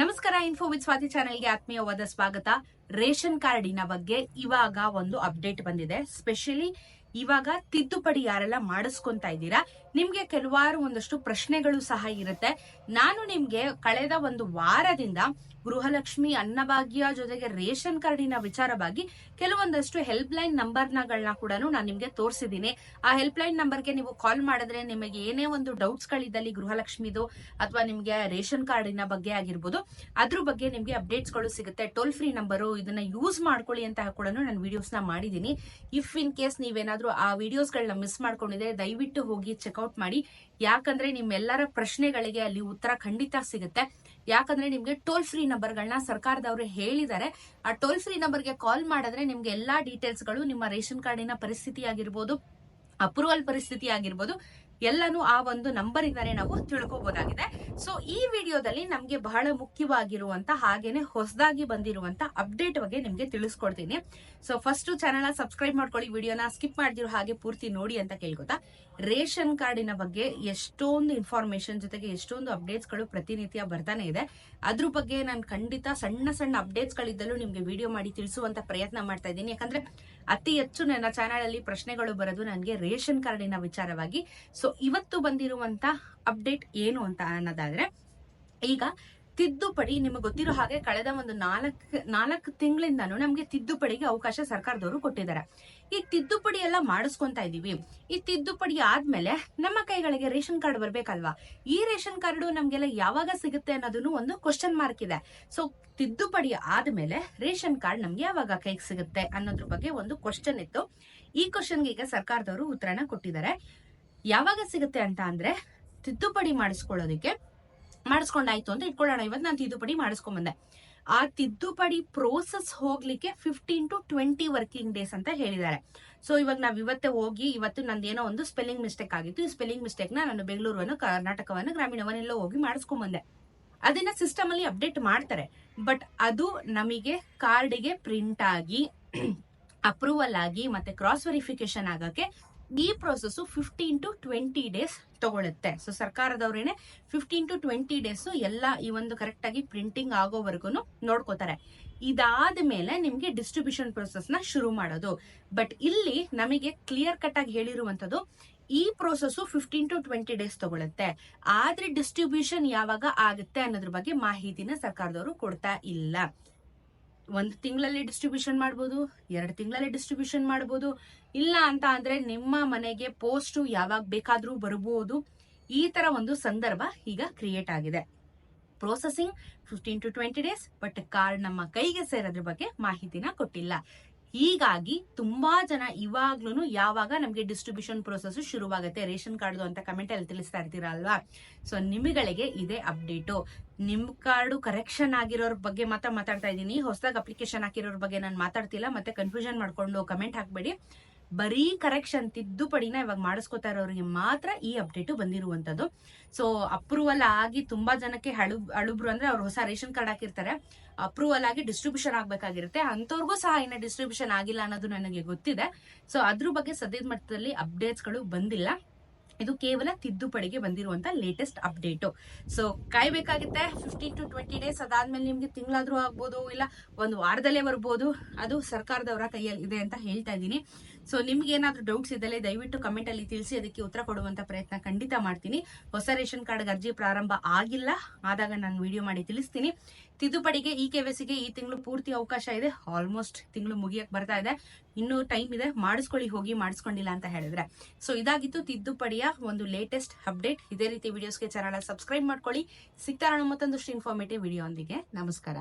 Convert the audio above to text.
ನಮಸ್ಕಾರ info with Swati ಚಾನೆಲ್ಗೆ ಆತ್ಮೀಯವಾದ ಸ್ವಾಗತ. ರೇಷನ್ ಕಾರ್ಡಿನ ಬಗ್ಗೆ ಇವಾಗ ಒಂದು ಅಪ್ಡೇಟ್ ಬಂದಿದೆ. ಸ್ಪೆಷಲಿ ಇವಾಗ ತಿದ್ದುಪಡಿ ಯಾರೆಲ್ಲ ಮಾಡಿಸ್ಕೊಂತಾ ಇದ್ದೀರಾ, ನಿಮ್ಗೆ ಕೆಲವಾರು ಒಂದಷ್ಟು ಪ್ರಶ್ನೆಗಳು ಸಹ ಇರುತ್ತೆ. ನಾನು ನಿಮ್ಗೆ ಕಳೆದ ಒಂದು ವಾರದಿಂದ ಗೃಹಲಕ್ಷ್ಮಿ ಅನ್ನಭಾಗ್ಯ ಜೊತೆಗೆ ರೇಷನ್ ಕಾರ್ಡಿನ ವಿಚಾರವಾಗಿ ಕೆಲವೊಂದಷ್ಟು ಹೆಲ್ಪ್ ಲೈನ್ ನಂಬರ್ನಗಳನ್ನ ಕೂಡ ನಾನು ನಿಮಗೆ ತೋರಿಸಿದ್ದೀನಿ. ಆ ಹೆಲ್ಪ್ ಲೈನ್ ನಂಬರ್ಗೆ ನೀವು ಕಾಲ್ ಮಾಡಿದ್ರೆ ನಿಮಗೆ ಏನೇ ಒಂದು ಡೌಟ್ಸ್ ಗಳಿದ್ದಲ್ಲಿ ಗೃಹಲಕ್ಷ್ಮಿದು ಅಥವಾ ನಿಮಗೆ ರೇಷನ್ ಕಾರ್ಡಿನ ಬಗ್ಗೆ ಆಗಿರ್ಬೋದು, ಅದ್ರ ಬಗ್ಗೆ ನಿಮಗೆ ಅಪ್ಡೇಟ್ಸ್ಗಳು ಸಿಗುತ್ತೆ. ಟೋಲ್ ಫ್ರೀ ನಂಬರು ಇದನ್ನ ಯೂಸ್ ಮಾಡ್ಕೊಳ್ಳಿ ಅಂತ ಕೂಡ ನಾನು ವಿಡಿಯೋಸ್ನ ಮಾಡಿದ್ದೀನಿ. ಇಫ್ ಇನ್ ಕೇಸ್ ನೀವೇನಾದ್ರೂ ಆ ವಿಡಿಯೋಸ್ ಗಳನ್ನ ಮಿಸ್ ಮಾಡ್ಕೊಂಡಿದ್ರೆ ದಯವಿಟ್ಟು ಹೋಗಿ ಚೆಕ್ಔಟ್ ಮಾಡಿ. ಯಾಕಂದ್ರೆ ನಿಮ್ಮೆಲ್ಲರ ಪ್ರಶ್ನೆಗಳಿಗೆ ಅಲ್ಲಿ ಉತ್ತರ ಖಂಡಿತ ಸಿಗುತ್ತೆ. ಯಾಕಂದ್ರೆ ನಿಮ್ಗೆ ಟೋಲ್ ಫ್ರೀ ನಂಬರ್ಗಳನ್ನ ಸರ್ಕಾರದವರು ಹೇಳಿದ್ದಾರೆ. ಆ ಟೋಲ್ ಫ್ರೀ ನಂಬರ್ಗೆ ಕಾಲ್ ಮಾಡಿದ್ರೆ ನಿಮ್ಗೆ ಎಲ್ಲಾ ಡೀಟೇಲ್ಸ್ಗಳು ನಿಮ್ಮ ರೇಷನ್ ಕಾರ್ಡಿನ ಪರಿಸ್ಥಿತಿ ಆಗಿರ್ಬೋದು ಅಪ್ರೂವಲ್ ಪರಿಸ್ಥಿತಿ ಆಗಿರ್ಬೋದು ಎಲ್ಲಾನು ಆ ಒಂದು ನಂಬರ್ ಇಂದಾನೆ ನಾವು ತಿಳ್ಕೊಬಹುದಾಗಿದೆ ಸೊ ಈ ವಿಡಿಯೋದಲ್ಲಿ ನಮ್ಗೆ ಬಹಳ ಮುಖ್ಯವಾಗಿರುವಂತ ಹಾಗೇನೆ ಹೊಸದಾಗಿ ಬಂದಿರುವಂತ ಅಪ್ಡೇಟ್ ಬಗ್ಗೆ ನಿಮ್ಗೆ ತಿಳಿಸ್ಕೊಡ್ತೀನಿ. ಸೊ ಫಸ್ಟ್ ಚಾನಲ್ ಸಬ್ಸ್ಕ್ರೈಬ್ ಮಾಡ್ಕೊಳ್ಳಿ, ವಿಡಿಯೋನ ಸ್ಕಿಪ್ ಮಾಡಿದಿರೋ ಹಾಗೆ ಪೂರ್ತಿ ನೋಡಿ ಅಂತ ಕೇಳ್ಕೊತಾ ರೇಷನ್ ಕಾರ್ಡಿನ ಬಗ್ಗೆ ಎಷ್ಟೊಂದು ಇನ್ಫಾರ್ಮೇಶನ್ ಜೊತೆಗೆ ಎಷ್ಟೊಂದು ಅಪ್ಡೇಟ್ಸ್ಗಳು ಪ್ರತಿನಿತ್ಯ ಬರ್ತಾನೆ ಇದೆ. ಅದ್ರ ಬಗ್ಗೆ ನಾನು ಖಂಡಿತ ಸಣ್ಣ ಸಣ್ಣ ಅಪ್ಡೇಟ್ಸ್ ಗಳಿದ್ದಲ್ಲೂ ನಿಮ್ಗೆ ವಿಡಿಯೋ ಮಾಡಿ ತಿಳಿಸುವಂತ ಪ್ರಯತ್ನ ಮಾಡ್ತಾ ಇದ್ದೀನಿ. ಯಾಕಂದ್ರೆ ಅತಿ ಹೆಚ್ಚು ನನ್ನ ಚಾನಲ್ ಅಲ್ಲಿ ಪ್ರಶ್ನೆಗಳು ಬರೋದು ನನಗೆ ರೇಷನ್ ಕಾರ್ಡಿನ ವಿಚಾರವಾಗಿ. ಸೊ ಇವತ್ತು ಬಂದಿರುವಂತ ಅಪ್ಡೇಟ್ ಏನು ಅಂತ ಅನ್ನೋದಾದ್ರೆ, ಈಗ ತಿದ್ದುಪಡಿ ನಿಮಗೆ ಗೊತ್ತಿರೋ ಹಾಗೆ ಕಳೆದ ಒಂದು ನಾಲ್ಕು ನಾಲ್ಕು ತಿಂಗಳಿಂದಾನು ನಮಗೆ ತಿದ್ದುಪಡಿಗೆ ಅವಕಾಶ ಸರ್ಕಾರದವರು ಕೊಟ್ಟಿದ್ದಾರೆ. ಈ ತಿದ್ದುಪಡಿ ಎಲ್ಲ ಮಾಡಿಸ್ಕೊಂತ ಇದೀವಿ. ಈ ತಿದ್ದುಪಡಿ ಆದ್ಮೇಲೆ ನಮ್ಮ ಕೈಗಳಿಗೆ ರೇಷನ್ ಕಾರ್ಡ್ ಬರ್ಬೇಕಲ್ವಾ? ಈ ರೇಷನ್ ಕಾರ್ಡ್ ನಮ್ಗೆಲ್ಲ ಯಾವಾಗ ಸಿಗುತ್ತೆ ಅನ್ನೋದನ್ನು ಒಂದು ಕ್ವಶನ್ ಮಾರ್ಕ್ ಇದೆ. ಸೊ ತಿದ್ದುಪಡಿ ಆದ್ಮೇಲೆ ರೇಷನ್ ಕಾರ್ಡ್ ನಮ್ಗೆ ಯಾವಾಗ ಕೈಗೆ ಸಿಗುತ್ತೆ ಅನ್ನೋದ್ರ ಬಗ್ಗೆ ಒಂದು ಕ್ವಶನ್ ಇತ್ತು. ಈ ಕ್ವಶನ್ಗೆ ಈಗ ಸರ್ಕಾರದವರು ಉತ್ತರನ ಕೊಟ್ಟಿದ್ದಾರೆ. ಯಾವಾಗ ಸಿಗುತ್ತೆ ಅಂತ ಅಂದ್ರೆ ತಿದ್ದುಪಡಿ ಮಾಡಿಸ್ಕೊಳ್ಳೋದಕ್ಕೆ. ಮಾಡಿಸ್ಕೊಂಡಾಯ್ತು ಅಂತ ಇಟ್ಕೊಳ್ಳೋಣ ಇವತ್ತು ನಾನು ತಿದ್ದುಪಡಿ ಮಾಡಿಸ್ಕೊಂಬಂದೆ. ಆ ತಿದ್ದುಪಡಿ ಪ್ರೋಸೆಸ್ ಹೋಗ್ಲಿಕ್ಕೆ fifteen to twenty working days ಅಂತ ಹೇಳಿದ್ದಾರೆ. ಸೊ ಇವಾಗ ನಾವು ಇವತ್ತೇ ಹೋಗಿ, ಇವತ್ತು ನಂದೇನೋ ಒಂದು ಸ್ಪೆಲ್ಲಿಂಗ್ ಮಿಸ್ಟೇಕ್ ಆಗಿತ್ತು. ಈ ಸ್ಪೆಲ್ಲಿಂಗ್ ಮಿಸ್ಟೇಕ್ನ ನಾನು ಬೆಂಗಳೂರನ್ನು ಕರ್ನಾಟಕವನ್ನು, ಗ್ರಾಮೀಣವನ್ನೆಲ್ಲ ಹೋಗಿ ಮಾಡಿಸ್ಕೊಂಬಂದೆ. ಅದನ್ನ ಸಿಸ್ಟಮ್ ಅಲ್ಲಿ ಅಪ್ಡೇಟ್ ಮಾಡ್ತಾರೆ. ಬಟ್ ಅದು ನಮಗೆ ಕಾರ್ಡಿಗೆ ಪ್ರಿಂಟ್ ಆಗಿ ಅಪ್ರೂವಲ್ ಆಗಿ ಮತ್ತೆ ಕ್ರಾಸ್ ವೆರಿಫಿಕೇಶನ್ ಆಗಕ್ಕೆ ಈ process fifteen to twenty days ತಗೊಳುತ್ತೆ. ಸೊ ಸರ್ಕಾರದವ್ರೇನೆ ಫಿಫ್ಟೀನ್ ಟು ಟ್ವೆಂಟಿ ಡೇಸ್ ಎಲ್ಲ ಈ ಒಂದು ಕರೆಕ್ಟ್ ಆಗಿ ಪ್ರಿಂಟಿಂಗ್ ಆಗೋವರೆಗೂ ನೋಡ್ಕೋತಾರೆ. ಇದಾದ ಮೇಲೆ ನಿಮ್ಗೆ ಡಿಸ್ಟ್ರಿಬ್ಯೂಷನ್ ಪ್ರೊಸೆಸ್ನ ಶುರು ಮಾಡೋದು. ಬಟ್ ಇಲ್ಲಿ ನಮಗೆ ಕ್ಲಿಯರ್ ಕಟ್ ಆಗಿ ಹೇಳಿರುವಂತದ್ದು ಈ process fifteen to twenty days ತಗೊಳುತ್ತೆ. ಆದ್ರೆ ಡಿಸ್ಟ್ರಿಬ್ಯೂಷನ್ ಯಾವಾಗ ಆಗುತ್ತೆ ಅನ್ನೋದ್ರ ಬಗ್ಗೆ ಮಾಹಿತಿನ ಸರ್ಕಾರದವರು ಕೊಡ್ತಾ ಇಲ್ಲ. ಒಂದು ತಿಂಗಳಲ್ಲಿ ಡಿಸ್ಟ್ರಿಬ್ಯೂಷನ್ ಮಾಡ್ಬೋದು, ಎರಡು ತಿಂಗಳಲ್ಲಿ ಡಿಸ್ಟ್ರಿಬ್ಯೂಷನ್ ಮಾಡ್ಬೋದು. ಇಲ್ಲ ಅಂತ ಅಂದ್ರೆ ನಿಮ್ಮ ಮನೆಗೆ ಪೋಸ್ಟ್ ಯಾವಾಗ ಬೇಕಾದ್ರೂ ಬರ್ಬೋದು. ಈ ತರ ಒಂದು ಸಂದರ್ಭ ಈಗ ಕ್ರಿಯೇಟ್ ಆಗಿದೆ. Processing fifteen to twenty days but card ನಮ್ಮ ಕೈಗೆ ಸೇರೋದ್ರ ಬಗ್ಗೆ ಮಾಹಿತಿನ ಕೊಟ್ಟಿಲ್ಲ. ಹೀಗಾಗಿ ತುಂಬಾ ಜನ ಇವಾಗ್ಲೂ ಯಾವಾಗ ನಮಗೆ ಡಿಸ್ಟ್ರಿಬ್ಯೂಷನ್ ಪ್ರೋಸೆಸ್ ಶುರುವಾಗುತ್ತೆ, ರೇಷನ್ ಕಾರ್ಡ್ ಅಂತ ಕಮೆಂಟ್ ಅಲ್ಲಿ ತಿಳಿಸ್ತಾ ಇರ್ತೀರಾ ಅಲ್ವಾ ಸೊ ನಿಮಗಳಿಗೆ ಇದೇ ಅಪ್ಡೇಟು ನಿಮ್ ಕಾರ್ಡು ಕರೆಕ್ಷನ್ ಆಗಿರೋರ್ ಬಗ್ಗೆ ಮಾತ್ರ ಮಾತಾಡ್ತಾ ಇದ್ದೀನಿ. ಹೊಸದಾಗಿ ಅಪ್ಲಿಕೇಶನ್ ಹಾಕಿರೋರ್ ಬಗ್ಗೆ ನಾನು ಮಾತಾಡ್ತಿಲ್ಲ, ಮತ್ತೆ ಕನ್ಫ್ಯೂಷನ್ ಮಾಡ್ಕೊಂಡು ಕಮೆಂಟ್ ಹಾಕ್ಬೇಡಿ. ಬರೀ ಕರೆಕ್ಷನ್ ತಿದ್ದುಪಡಿನ ಇವಾಗ ಮಾಡಿಸ್ಕೋತಾ ಇರೋರಿಗೆ ಮಾತ್ರ ಈ ಅಪ್ಡೇಟ್ ಬಂದಿರುವಂತದ್ದು. ಸೊ ಅಪ್ರೂವಲ್ ಆಗಿ ತುಂಬಾ ಜನಕ್ಕೆ ಹಳು ಅಳುಬ್ರು ಅಂದ್ರೆ ಅವ್ರು ಹೊಸ ರೇಷನ್ ಕಾರ್ಡ್ ಹಾಕಿರ್ತಾರೆ. ಅಪ್ರೂವಲ್ ಆಗಿ ಡಿಸ್ಟ್ರಿಬ್ಯೂಷನ್ ಆಗ್ಬೇಕಾಗಿರುತ್ತೆ. ಅಂತವ್ರಿಗೂ ಸಹ ಇನ್ನ ಡಿಸ್ಟ್ರಿಬ್ಯೂಷನ್ ಆಗಿಲ್ಲ ಅನ್ನೋದು ನನಗೆ ಗೊತ್ತಿದೆ. ಸೊ ಅದ್ರ ಬಗ್ಗೆ ಸದ್ಯದ ಮಟ್ಟದಲ್ಲಿ ಅಪ್ಡೇಟ್ಸ್ಗಳು ಬಂದಿಲ್ಲ. ಇದು ಕೇವಲ ತಿದ್ದುಪಡಿಗೆ ಬಂದಿರುವಂತ ಲೇಟೆಸ್ಟ್ ಅಪ್ಡೇಟ್ ಸೊ ಕಾಯ್ಬೇಕಾಗುತ್ತೆ. ಫಿಫ್ಟೀನ್ ಟು ಟ್ವೆಂಟಿ ಡೇಸ್ ಅದಾದ್ಮೇಲೆ ನಿಮ್ಗೆ ತಿಂಗಳಾದ್ರೂ ಆಗ್ಬೋದು, ಇಲ್ಲ ಒಂದು ವಾರದಲ್ಲೇ ಬರ್ಬೋದು. ಅದು ಸರ್ಕಾರದವರ ಕೈಯಲ್ಲಿ ಇದೆ ಅಂತ ಹೇಳ್ತಾ ಇದ್ದೀನಿ. ಸೊ ನಿಮ್ಗೆ ಏನಾದ್ರು ಡೌಟ್ಸ್ ಇದ್ದಲ್ಲಿ ದಯವಿಟ್ಟು ಕಮೆಂಟ್ ಅಲ್ಲಿ ತಿಳಿಸಿ, ಅದಕ್ಕೆ ಉತ್ತರ ಕೊಡುವಂತ ಪ್ರಯತ್ನ ಖಂಡಿತ ಮಾಡ್ತೀನಿ. ಹೊಸ ರೇಷನ್ ಕಾರ್ಡ್ ಅರ್ಜಿ ಪ್ರಾರಂಭ ಆಗಿಲ್ಲ. ಆದಾಗ ನಾನು ವಿಡಿಯೋ ಮಾಡಿ ತಿಳಿಸ್ತೀನಿ. ತಿದ್ದುಪಡಿಗೆ ಈ ಕೆವೆಸಿಗೆ ಈ ತಿಂಗಳು ಪೂರ್ತಿ ಅವಕಾಶ ಇದೆ. ಆಲ್ಮೋಸ್ಟ್ ತಿಂಗಳು ಮುಗಿಯಕ್ ಬರ್ತಾ ಇದೆ. ಇನ್ನೂ ಟೈಮ್ ಇದೆ. ಮಾಡಿಸ್ಕೊಳ್ಳಿ, ಹೋಗಿ ಮಾಡಿಸ್ಕೊಂಡಿಲ್ಲ ಅಂತ ಹೇಳಿದ್ರೆ. ಸೊ ಇದಾಗಿತ್ತು ತಿದ್ದುಪಡಿಯ ಒಂದು ಲೇಟೆಸ್ಟ್ ಅಪ್ಡೇಟ್ ಇದೇ ರೀತಿ ವಿಡಿಯೋಸ್ಗೆ ಚಾನಲ್ ಸಬ್ಸ್ಕ್ರೈಬ್ ಮಾಡ್ಕೊಳ್ಳಿ. ಸಿಗ್ತಾರ ಮತ್ತೊಂದಷ್ಟು ಇನ್ಫಾರ್ಮೇಟಿವ್ ವಿಡಿಯೋ ನಮಸ್ಕಾರ.